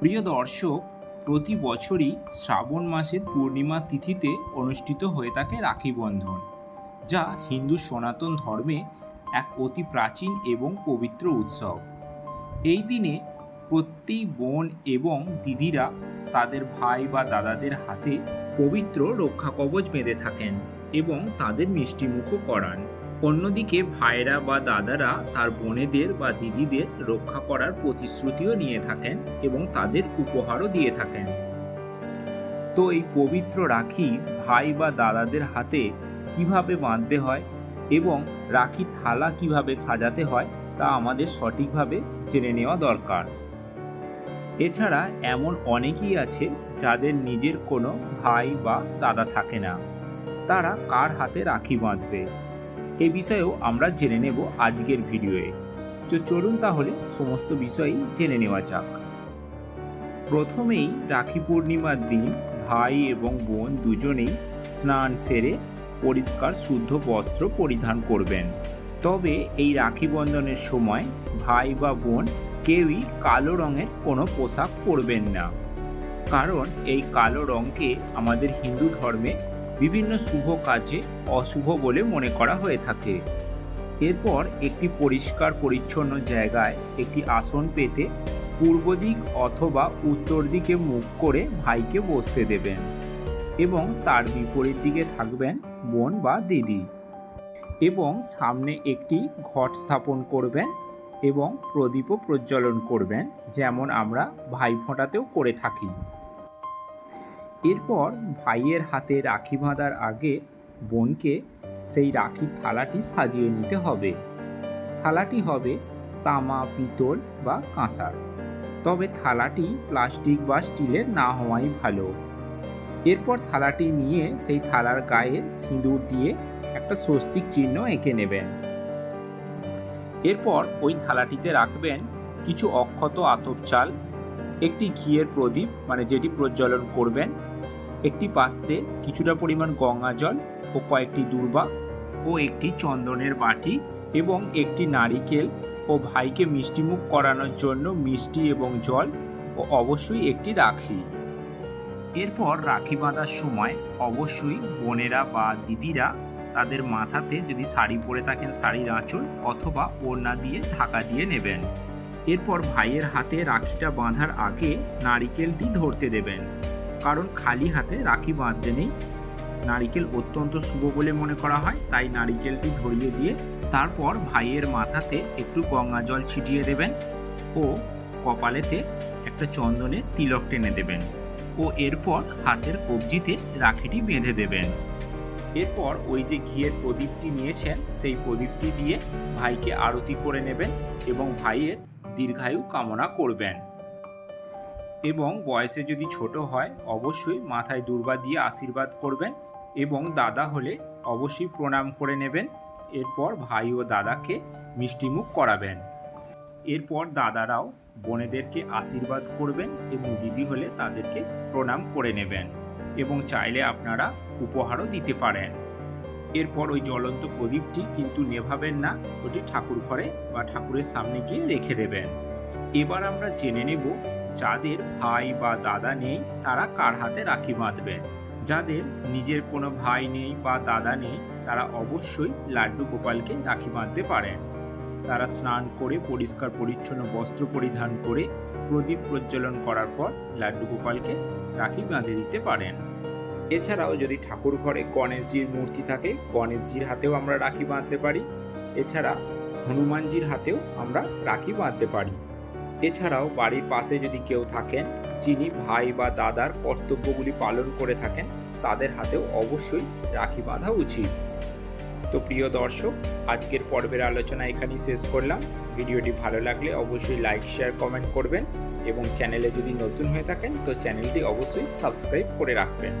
প্রিয় দর্শক, প্রতি বছরই শ্রাবণ মাসের পূর্ণিমা তিথিতে অনুষ্ঠিত হয়ে থাকে রাখি বন্ধন, যা হিন্দু সনাতন ধর্মে এক অতি প্রাচীন এবং পবিত্র উৎসব। এই দিনে প্রত্যেক বোন এবং দিদিরা তাদের ভাই বা দাদাদের হাতে পবিত্র রক্ষা কবচ বেঁধে থাকেন এবং তাদের মিষ্টিমুখও করান। অন্যদিকে ভাইরা বা দাদারা তার বোনেদের বা দিদিদের রক্ষা করার প্রতিশ্রুতিও নিয়ে থাকেন এবং তাদের উপহারও দিয়ে থাকেন। তো এই পবিত্র রাখি ভাই বা দাদাদের হাতে কীভাবে বাঁধতে হয় এবং রাখির থালা কীভাবে সাজাতে হয় তা আমাদের সঠিকভাবে জেনে নেওয়া দরকার। এছাড়া এমন অনেকেই আছে যাদের নিজের কোনো ভাই বা দাদা থাকে না। তারা কার হাতে রাখি বাঁধবে? এ বিষয়েও আমরা জেনে নেব আজকের ভিডিওয়ে। তো চলুন তাহলে সমস্ত বিষয়ই জেনে নেওয়া যাক। প্রথমেই রাখি পূর্ণিমার দিন ভাই এবং বোন দুজনেই স্নান সেরে পরিষ্কার শুদ্ধ বস্ত্র পরিধান করবেন। তবে এই রাখি বন্ধনের সময় ভাই বা বোন কেউই কালো রঙের কোনো পোশাক পরবেন না। কারণ এই কালো রঙকে আমাদের হিন্দু ধর্মে বিভিন্ন শুভ কাজে অশুভ বলে মনে করা হয়ে থাকে। এরপর একটি পরিষ্কার পরিচ্ছন্ন জায়গায় একটি আসন পেতে পূর্ব দিক অথবা উত্তর দিকে মুখ করে ভাইকে বসতে দেবেন এবং তার বিপরীত দিকে থাকবেন বোন বা দিদি এবং সামনে একটি ঘট স্থাপন করবেন এবং প্রদীপও প্রজ্বলন করবেন, যেমন আমরা ভাই ফোঁটাতেও করে থাকি। এরপর ভাইয়ের হাতে রাখি বাঁধার আগে বোনকে সেই রাখির থালাটি সাজিয়ে নিতে হবে। থালাটি হবে তামা, পিতল বা কাঁসার। তবে থালাটি প্লাস্টিক বা স্টিলের না হওয়াই ভালো। এরপর থালাটি নিয়ে সেই থালার গায়ে সিঁদুর দিয়ে একটা স্বস্তিক চিহ্ন এঁকে নেবেন। এরপর ওই থালাটিতে রাখবেন কিছু অক্ষত আতপ চাল একটি ঘিয়ের প্রদীপ মানে যেটি প্রজ্বলন করবেন, একটি পাত্রে কিছুটা পরিমাণ গঙ্গা জল ও কয়েকটি দূর্বা ও একটি চন্দনের বাটি এবং একটি নারিকেল ও ভাইকে মিষ্টিমুখ করানোর জন্য মিষ্টি এবং জল ও অবশ্যই একটি রাখি। এরপর রাখি বাঁধার সময় অবশ্যই বোনেরা বা দিদিরা তাদের মাথাতে যদি শাড়ি পরে থাকেন, শাড়ির আঁচল অথবা ওড়না দিয়ে ঢাকা দিয়ে নেবেন। এরপর ভাইয়ের হাতে রাখিটা বাঁধার আগে নারিকেলটি ধরতে দেবেন। কারণ খালি হাতে রাখি বাঁধতে নেই। নারিকেল অত্যন্ত শুভ বলে মনে করা হয়, তাই নারিকেলটি ধরিয়ে দিয়ে তারপর ভাইয়ের মাথাতে একটু গঙ্গা জল ছিটিয়ে দেবেন ও কপালেতে একটা চন্দনের তিলক টেনে দেবেন ও এরপর হাতের কবজিতে রাখিটি বেঁধে দেবেন। এরপর ওই যে ঘিয়ের প্রদীপটি নিয়েছেন, সেই প্রদীপটি দিয়ে ভাইকে আরতি করে নেবেন এবং ভাইয়ের দীর্ঘায়ু কামনা করবেন। এবং বয়সে যদি ছোট হয়, অবশ্যই মাথায় দুর্বা দিয়ে আশীর্বাদ করবেন এবং দাদা হলে অবশ্যই প্রণাম করে নেবেন। এরপর ভাই ও দাদাকে মিষ্টিমুখ করাবেন। এরপর দাদারাও বোনেদেরকে আশীর্বাদ করবেন এবং দিদি হলে তাদেরকে প্রণাম করে নেবেন এবং চাইলে আপনারা উপহারও দিতে পারেন। এরপর ওই জ্বলন্ত প্রদীপটি কিন্তু নেভাবেন না, ওটি ঠাকুর ঘরে বা ঠাকুরের সামনে গিয়ে রেখে দেবেন। এবার আমরা জেনে নেব যাদের ভাই বা দাদা নেই, তারা কার হাতে রাখি বাঁধবেন। যাদের নিজের কোনো ভাই নেই বা দাদা নেই, তারা অবশ্যই লাড্ডু গোপালকে রাখি বাঁধতে পারেন। তারা স্নান করে পরিষ্কার পরিচ্ছন্ন বস্ত্র পরিধান করে প্রদীপ প্রজ্বলন করার পর লাড্ডু গোপালকে রাখি বাঁধে দিতে পারেন। এছাড়াও যদি ঠাকুর ঘরে গণেশজির মূর্তি থাকে, গণেশজির হাতেও আমরা রাখি বাঁধতে পারি। এছাড়া হনুমানজির হাতেও আমরা রাখি বাঁধতে পারি। এছাড়াও বাড়ির পাশে যদি কেউ থাকেন, যিনি ভাই বা দাদার কর্তব্যগুলি পালন করে থাকেন, তাদের হাতেও অবশ্যই রাখি বাঁধা উচিত। তো প্রিয় দর্শক, আজকের পর্বের আলোচনা এখানেই শেষ করলাম। ভিডিওটি ভালো লাগলে অবশ্যই লাইক, শেয়ার, কমেন্ট করবেন এবং চ্যানেলে যদি নতুন হয়ে থাকেন, তো চ্যানেলটি অবশ্যই সাবস্ক্রাইব করে রাখবেন।